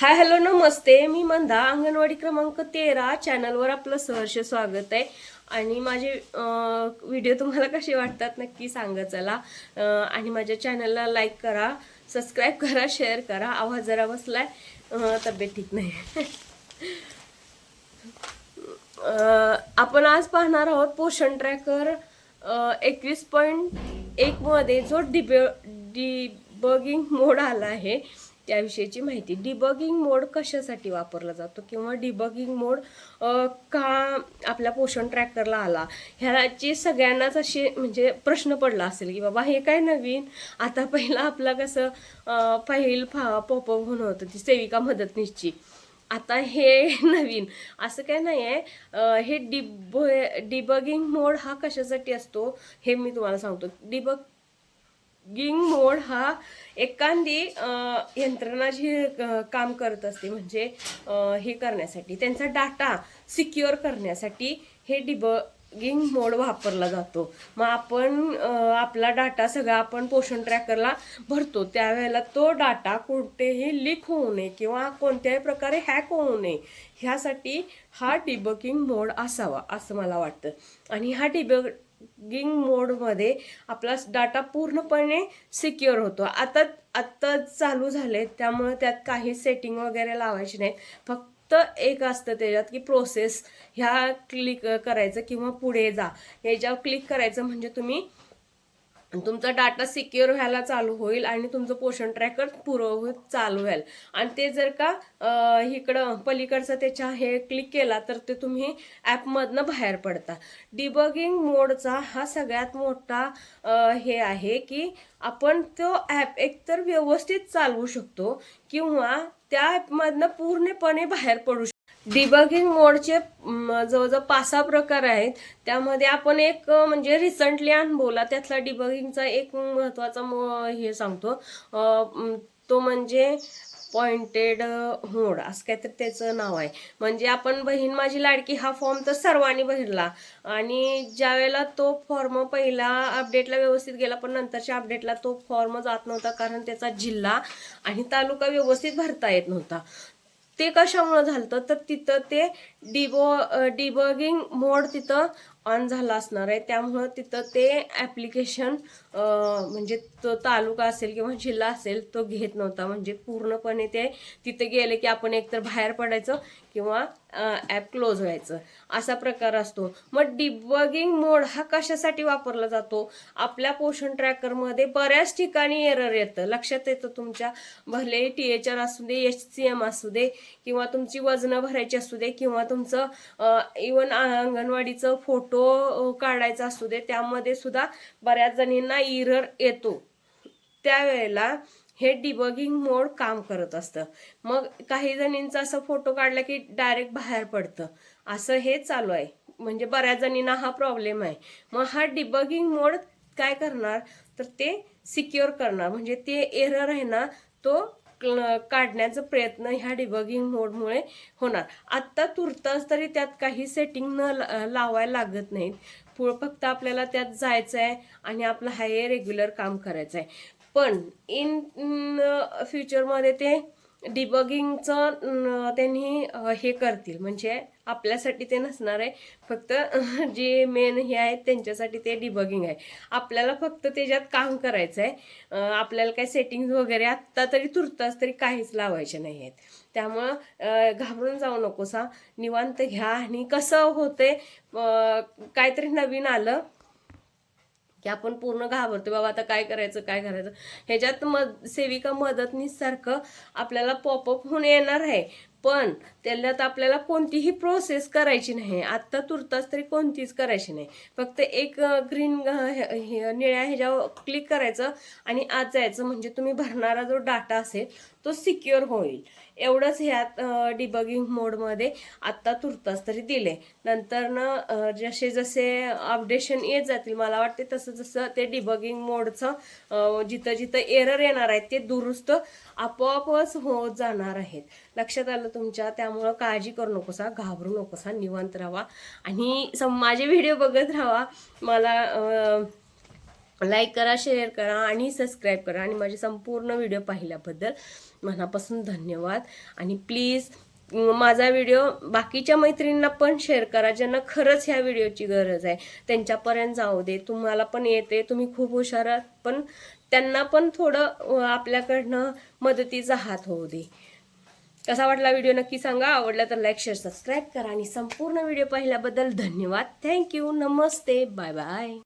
Hi hello नमस्ते. मी मंदा अंगणवाडी क्रमांक तेरा चॅनलवर आपलं सहर्ष स्वागत आहे. आणि माझे व्हिडिओ तुम्हाला कसे वाटतात नक्की सांगा चला. आणि माझ्या चॅनलला लाईक करा सबस्क्राईब करा शेअर करा. आवाज जरा बसलाय. तब्येत ठीक नाही. आपण आज पाहणार आहोत पोषण ट्रॅकर एकवीस पॉईंट एकमध्ये जो डिबे डिबगिंग मोड आला आहे. त्याविषयीची माहिती. डिबगिंग मोड कशासाठी वापरला जातो? किंवा डिबगिंग मोड का आपल्या पोषण ट्रॅकरला आला? ह्याची सगळ्यांनाच अशी म्हणजे प्रश्न पडला असेल की बाबा हे काय नवीन? आता पहिला आपला कसं पहिल फाईल फा पॉपअप होणं होतं ती सेविका मदतनीसची. आता हे नवीन. असं काय नाही आहे हे डिब डिबगिंग मोड हा कशासाठी असतो? हे मी तुम्हाला सांगतो. डिबग गिंग मोड हा एखादी यंत्रणा जी काम करत असते म्हणजे हे करण्यासाठी. त्यांचा डाटा सिक्युअर करण्यासाठी हे डिबगिंग मोड वापरला जातो. मग आपण आपला डाटा सगळा आपण पोषण ट्रॅकरला भरतो. त्यावेळेला तो डाटा कोणतेही लीक होऊ नये किंवा कोणत्याही प्रकारे हॅक होऊ नये. ह्यासाठी हा डिबगिंग मोड असावा असं मला वाटतं. आणि हा डिब गिंग मोडमध्ये आपला डाटा पूर्णपणे सिक्युअर होतो. आता आत्ता चालू झाले त्यामुळे त्यात काही सेटिंग वगैरे लावायची नाही फक्त एक असतं त्याच्यात की प्रोसेस ह्या क्लिक करायचं किंवा पुढे जा. याच्यावर क्लिक करायचं म्हणजे तुम्ही तुमचा डाटा सिक्युअर व्हायला चालू होईल आणि तुमचं पोषण ट्रॅकर पुरवत हो, चालू व्हाल आणि ते जर का इकडं पलीकडचं त्याच्या हे क्लिक केला तर ते तुम्ही ॲपमधनं बाहेर पडता. डिबगिंग मोडचा हा सगळ्यात मोठा हे आहे की आपण तो ॲप एकतर व्यवस्थित चालवू शकतो किंवा त्या ॲपमधनं पूर्णपणे बाहेर पडू शकतो डिबगिंग मोडचे जवळजवळ पाच सहा प्रकार आहेत. त्यामध्ये आपण एक म्हणजे रिसंटली अनुभवला त्यातला डिबगिंगचा एक महत्त्वाचा हे सांगतो. तो म्हणजे पॉइंटेड मोड असं काहीतरी त्याचं नाव आहे. म्हणजे आपण बहीण माझी लाडकी हा फॉर्म तर सर्वांनी भरला. आणि ज्यावेळेला तो फॉर्म पहिला अपडेटला व्यवस्थित गेला पण नंतरच्या अपडेटला तो फॉर्म जात नव्हता कारण त्याचा जिल्हा आणि तालुका व्यवस्थित भरता येत नव्हता. ते कशामुळं झालं तर तिथं ते डिबो डिबगिंग मोड तिथं ऑन झाला असणार आहे. त्यामुळं तिथं ते ॲप्लिकेशन म्हणजे तो तालुका असेल किंवा जिल्हा असेल तो घेत नव्हता. म्हणजे पूर्णपणे ते तिथे गेले की आपण एकतर बाहेर पडायचं किंवा ॲप क्लोज व्हायचं. असा प्रकार असतो. मग डिबगिंग मोड हा कशासाठी वापरला जातो? आपल्या पोषण ट्रॅकरमध्ये बऱ्याच ठिकाणी एरर येतं. लक्षात येतं तुमच्या. भले टी एच आर असू दे एच सी एम असू दे किंवा तुमची वजनं भरायची असू दे किंवा तुमचं इवन अंगणवाडीचं फोटो फोटो काढायचा असू दे त्यामध्ये सुद्धा बऱ्याच जणींना इरर येतो. त्यावेळेला हे डिबगिंग मोड काम करत असतं. मग काही जणींचा असं फोटो काढला की डायरेक्ट बाहेर पडतं. असं हे चालू आहे. म्हणजे बऱ्याच जणींना हा प्रॉब्लेम आहे. मग हा डिबगिंग मोड काय करणार? तर ते सिक्युअर करणार. म्हणजे ते एरर आहे ना तो काढण्याचा प्रयत्न ह्या डिबगिंग मोडमुळे होणार. आत्ता तुर्तास तरी त्यात काही सेटिंग न ला- लावायला लागत नाहीत. पुढं फक्त आपल्याला त्यात जायचं आहे आणि आपलं हाय रेग्युलर काम करायचं आहे पण इन फ्युचरमध्ये ते डिबगिंगचं त्यांनी हे करतील. म्हणजे आपल्यासाठी ते नसणार आहे. फक्त जे मेन हे आहेत त्यांच्यासाठी ते डिबगिंग आहे. आपल्याला फक्त त्याच्यात काम करायचं आहे आपल्याला काही सेटिंग्ज वगैरे आत्ता तरी तुर्तास तरी काहीच लावायचे नाही आहेत. त्यामुळं घाबरून जाऊ नकोसा. निवांत घ्या. आणि कसं होते काहीतरी नवीन आलं की आपण पूर्ण घाबरतो बाबा आता काय करायचं काय करायचं? ह्याच्यात मद सेविका मदतनीसारखं आपल्याला पॉपअप होऊन येणार आहे. पण त्याच्यात आपल्याला कोणतीही प्रोसेस करायची नाही. आत्ता तुर्तास तरी कोणतीच करायची नाही. फक्त एक ग्रीन निळ्या ह्याच्यावर क्लिक करायचं आणि आत जायचं. म्हणजे तुम्ही भरणारा जो डाटा असेल तो सिक्युअर होईल. एवढंच ह्यात डिबगिंग मोडमध्ये आत्ता तुर्तास तरी दिले नंतर न जसे जसे अपडेशन येत जातील मला वाटते तसं जसं ते डिबगिंग मोडचं जिथं जिथं एरर येणार आहेत ते दुरुस्त आपोआपच होत जाणार आहेत. लक्षात आलं तुमच्या? त्यामुळं काळजी करू नकोसा घाबरू नकोसा निवांत राहा. आणि सम माझे व्हिडिओ बघत राहा. मला लाईक करा शेअर करा आणि सबस्क्राईब करा आणि माझे संपूर्ण व्हिडिओ पाहिल्याबद्दल मनापासून धन्यवाद. आणि प्लीज माझा व्हिडिओ बाकीच्या मैत्रिणींना पण शेअर करा ज्यांना खरंच ह्या व्हिडिओची गरज आहे. त्यांच्यापर्यंत जाऊ दे. तुम्हाला पण येते. तुम्ही खूप हुशार आहात पण त्यांना पण थोडं आपल्याकडनं मदतीचा हात होऊ दे. कसा वाटला व्हिडिओ नक्की सांगा. आवडला तर लाईक शेअर सबस्क्राईब करा आणि संपूर्ण व्हिडिओ पाहिल्याबद्दल धन्यवाद. थँक्यू नमस्ते. Bye bye